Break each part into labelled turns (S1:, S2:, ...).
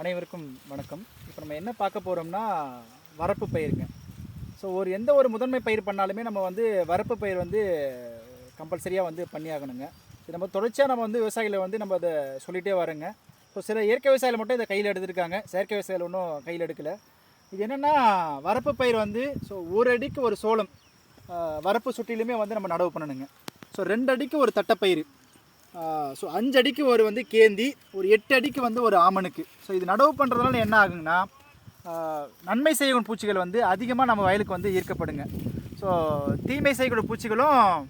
S1: அனைவருக்கும் வணக்கம். இப்போ நம்ம என்ன பார்க்க போகிறோம்னா வரப்பு பயிருங்க. ஸோ ஒரு எந்த ஒரு முதன்மை பயிர் பண்ணாலுமே நம்ம வந்து வரப்பு பயிர் வந்து கம்பல்சரியாக வந்து பண்ணியாகணுங்க. இது நம்ம தொடர்ச்சியாக நம்ம வந்து விவசாயிகளை வந்து நம்ம அதை சொல்லிகிட்டே வரோங்க. ஸோ சில இயற்கை விவசாயிகள் மட்டும் இதை கையில் எடுத்திருக்காங்க. செயற்கை விவசாயிகள் ஒன்றும் கையில் எடுக்கலை. இது என்னென்னா வரப்பு பயிர் வந்து ஸோ ஒரு அடிக்கு ஒரு சோளம் வரப்பு சுற்றிலுமே வந்து நம்ம நடவு பண்ணணுங்க. ஸோ ரெண்டு அடிக்கு ஒரு தட்டப்பயிர் ஸோ அஞ்சு அடிக்கு ஒரு வந்து கேந்தி ஒரு எட்டு அடிக்கு வந்து ஒரு ஆமனுக்கு ஸோ இது நடவு பண்ணுறதுனால என்ன ஆகுங்கன்னா நன்மை செய்யக்கூடிய பூச்சிகள் வந்து அதிகமாக நம்ம வயலுக்கு வந்து ஈர்க்கப்படுங்க. ஸோ தீமை செய்யக்கூடிய பூச்சிகளும்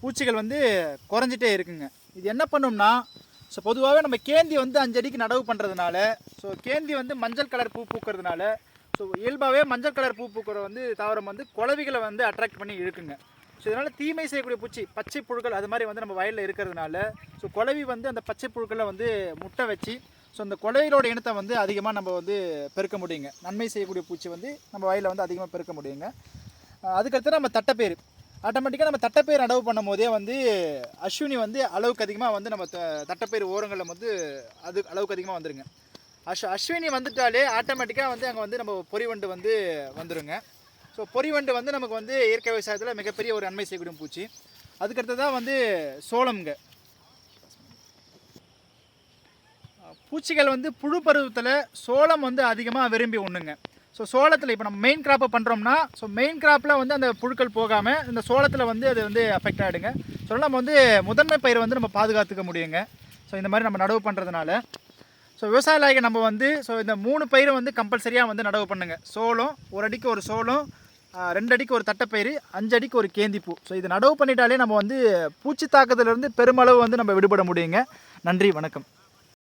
S1: பூச்சிகள் வந்து குறைஞ்சிட்டே இருக்குங்க. இது என்ன பண்ணும்னா ஸோ பொதுவாகவே நம்ம கேந்தி வந்து அஞ்சு அடிக்கு நடவு பண்ணுறதுனால ஸோ கேந்தி வந்து மஞ்சள் கலர் பூ பூக்கிறதுனால ஸோ இயல்பாகவே மஞ்சள் கலர் பூ பூக்கிற வந்து தாவரம் வந்து குளவிகளை வந்து அட்ராக்ட் பண்ணி இழுக்குங்க. ஸோ இதனால் தீமை செய்யக்கூடிய பூச்சி பச்சை புழுக்கள் அது மாதிரி வந்து நம்ம வயலில் இருக்கிறதுனால ஸோ குலவி வந்து அந்த பச்சை புழுக்களை வந்து முட்டை வச்சு ஸோ அந்த குளவிகளோட இனத்தை வந்து அதிகமாக நம்ம வந்து பெருக்க முடியுங்க. நன்மை செய்யக்கூடிய பூச்சி வந்து நம்ம வயலில் வந்து அதிகமாக பெருக்க முடியுங்க. அதுக்கடுத்து நம்ம தட்டைப்பேர் ஆட்டோமேட்டிக்காக நம்ம தட்டைப்பயிர் நடவு பண்ணும் போதே வந்து அஸ்வினி வந்து அளவுக்கு அதிகமாக வந்து நம்ம த- ஓரங்களில் வந்து அது அளவுக்கு அதிகமாக வந்துடுங்க அஷ் அஸ்வினி வந்துட்டாலே ஆட்டோமேட்டிக்காக வந்து அங்கே வந்து நம்ம பொறிவண்டு வந்து வந்துருங்க. ஸோ பொறிவண்டு வந்து நமக்கு வந்து இயற்கை விவசாயத்தில் மிகப்பெரிய ஒரு நன்மை செய்யக்கூடிய பூச்சி. அதுக்கடுத்ததான் வந்து சோளம்ங்க. பூச்சிகள் வந்து புழு பருவத்தில் சோளம் வந்து அதிகமாக விரும்பி ஒன்றுங்க ஸோ சோளத்தில் இப்போ நம்ம மெயின் கிராப்பை பண்ணுறோம்னா ஸோ மெயின் கிராப்பில் வந்து அந்த புழுக்கள் போகாமல் இந்த சோளத்தில் வந்து அது வந்து அஃபெக்ட் ஆகிடுங்க ஸோ நம்ம வந்து முதன்மை பயிரை வந்து நம்ம பாதுகாத்துக்க முடியுங்க. ஸோ இந்த மாதிரி நம்ம நடவு பண்ணுறதுனால ஸோ விவசாயிக நம்ம வந்து ஸோ இந்த மூணு பயிரை வந்து கம்பல்சரியாக வந்து நடவு பண்ணுங்கள் சோளம் ஒரு அடிக்கு ஒரு சோளம் ரெண்டு அடிக்கு ஒரு தட்டைப்பயிறு அஞ்சு அடிக்கு ஒரு கேந்திப்பூ. ஸோ இது நடவு பண்ணிட்டாலே நம்ம வந்து பூச்சி தாக்கத்திலிருந்து பெருமளவு வந்து நம்ம விடுபட முடியுங்க. நன்றி வணக்கம்.